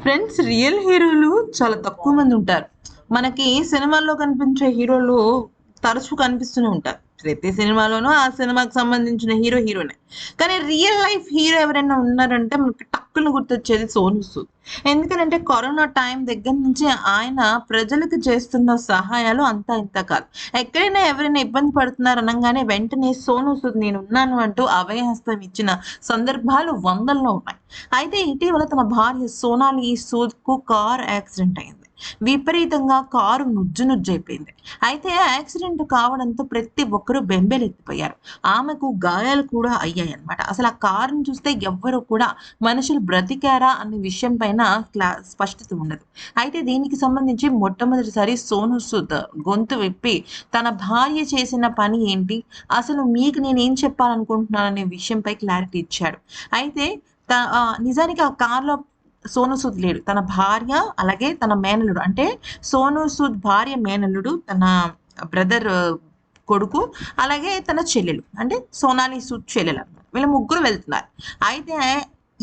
Friends real హీరోలు చాలా తక్కువ మంది ఉంటారు. మనకి సినిమాల్లో కనిపించే హీరోలు తరచూ కనిపిస్తూనే ఉంటారు. ప్రతి సినిమాలోనూ ఆ సినిమాకి సంబంధించిన హీరో హీరోనే కానీ రియల్ లైఫ్ హీరో ఎవరైనా ఉన్నారంటే మనకి టక్కున గుర్తొచ్చేది సోను సూద్. ఎందుకంటే కరోనా టైం దగ్గర నుంచి ఆయన ప్రజలకు చేస్తున్న సహాయాలు అంతా ఇంత కాదు. ఎక్కడైనా ఎవరైనా ఇబ్బంది పడుతున్నారు అనగానే వెంటనే సోను సూద్ నేను ఉన్నాను అంటూ అభయహస్తం ఇచ్చిన సందర్భాలు వందల్లో ఉన్నాయి. అయితే ఇటీవల తన భార్య సోనాలి సూద్కు కార్ యాక్సిడెంట్ అయింది. విపరీతంగా కారు నుజ్జు నుజ్జైపోయింది. అయితే యాక్సిడెంట్ కావడంతో ప్రతి ఒక్కరూ బెంబేలెత్తిపోయారు. ఆమెకు గాయాలు కూడా అయ్యాయి అనమాట అసలు ఆ కారుని చూస్తే ఎవ్వరు కూడా మనుషులు బ్రతికారా అనే విషయం పైన క్లా స్పష్టత ఉండదు. అయితే దీనికి సంబంధించి మొట్టమొదటిసారి సోను సూద్ గొంతు విప్పి తన భార్య చేసిన పని ఏంటి? అసలు మీకు నేను ఏం చెప్పాలనుకుంటున్నాను అనే విషయంపై క్లారిటీ ఇచ్చాడు. అయితే ఆ, నిజానికి ఆ కార్లో సోను సూద్ లేడు తన భార్య అలాగే తన మేనల్లుడు. అంటే సోను సూద్ భార్య మేనల్లుడు తన బ్రదర్ కొడుకు అలాగే తన చెల్లెలు. అంటే సోనాలి సూద్ చెల్లెలు అన్నమాట. వీళ్ళ ముగ్గురు వెళ్తున్నారు. అయితే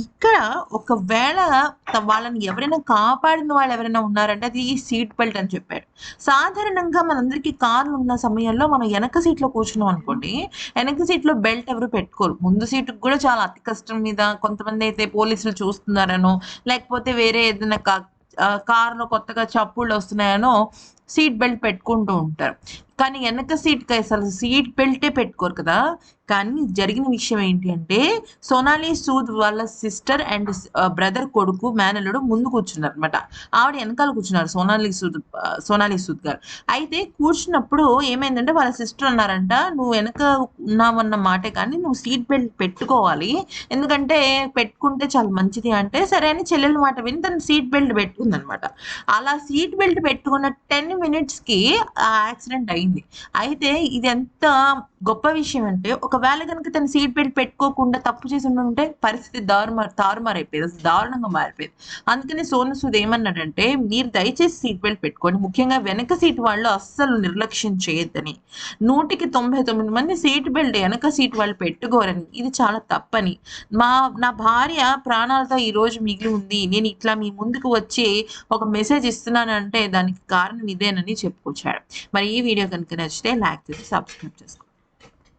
ఇక్కడ ఒకవేళ వాళ్ళని ఎవరైనా కాపాడిన వాళ్ళు ఎవరైనా ఉన్నారంటే అది సీట్ బెల్ట్ అని చెప్పాడు సాధారణంగా మనందరికీ కార్లు ఉన్న సమయంలో మనం వెనక సీట్లో కూర్చున్నాం అనుకోండి వెనక సీట్లో బెల్ట్ ఎవరు పెట్టుకోరు. ముందు సీటుకు కూడా చాలా అతి కష్టం మీద కొంతమంది అయితే పోలీసులు చూస్తున్నారనో లేకపోతే వేరే ఏదైనా కా కారులో కొత్తగా చప్పుళ్ళు వస్తున్నాయనో సీట్ బెల్ట్ పెట్టుకుంటూ ఉంటారు. కానీ వెనక సీట్కి అసలు సీట్ బెల్టే పెట్టుకోరు కదా. కానీ జరిగిన విషయం ఏంటి అంటే సోనాలి సూద్ వాళ్ళ సిస్టర్ అండ్ బ్రదర్ కొడుకు మేనల్లుడు ముందు కూర్చున్నారు అనమాట ఆవిడ వెనకాల కూర్చున్నారు సోనాలి సూద్ సోనాలి సూద్ గారు. అయితే కూర్చున్నప్పుడు ఏమైందంటే వాళ్ళ సిస్టర్ అన్నారంట నువ్వు వెనక ఉన్నావన్న మాటే కానీ నువ్వు సీట్ బెల్ట్ పెట్టుకోవాలి. ఎందుకంటే పెట్టుకుంటే చాలా మంచిది అంటే సరే అని చెల్లెల మాట విని తను సీట్ బెల్ట్ పెట్టుకుందనమాట అలా సీట్ బెల్ట్ పెట్టుకున్న టెన్ మినిట్స్కి ఆ యాక్సిడెంట్ అయింది. అయితే ఇది ఎంత గొప్ప విషయం అంటే ఒకవేళ కనుక తను సీట్ బెల్ట్ పెట్టుకోకుండా తప్పు చేసి ఉంటే పరిస్థితి దారుమారు అయిపోయేది అసలు దారుణంగా మారిపోయేది. అందుకని సోను సూద్ ఏమన్నాడంటే మీరు దయచేసి సీట్ బెల్ట్ పెట్టుకోండి. ముఖ్యంగా వెనక సీట్ వాళ్ళు అస్సలు నిర్లక్ష్యం చేయొద్దని. నూటికి తొంభై తొమ్మిది మంది సీట్ బెల్ట్ వెనక సీట్ వాళ్ళు పెట్టుకోరని ఇది చాలా తప్పని. మా నా భార్య ప్రాణాలతో ఈరోజు మిగిలి ఉంది. నేను ఇట్లా మీ ముందుకు వచ్చి ఒక మెసేజ్ ఇస్తున్నానంటే దానికి కారణం ఇదేనని చెప్పుకొచ్చాడు. మరి ఈ వీడియో కనుక నచ్చితే లైక్ చేసి సబ్స్క్రైబ్ చేసుకోండి.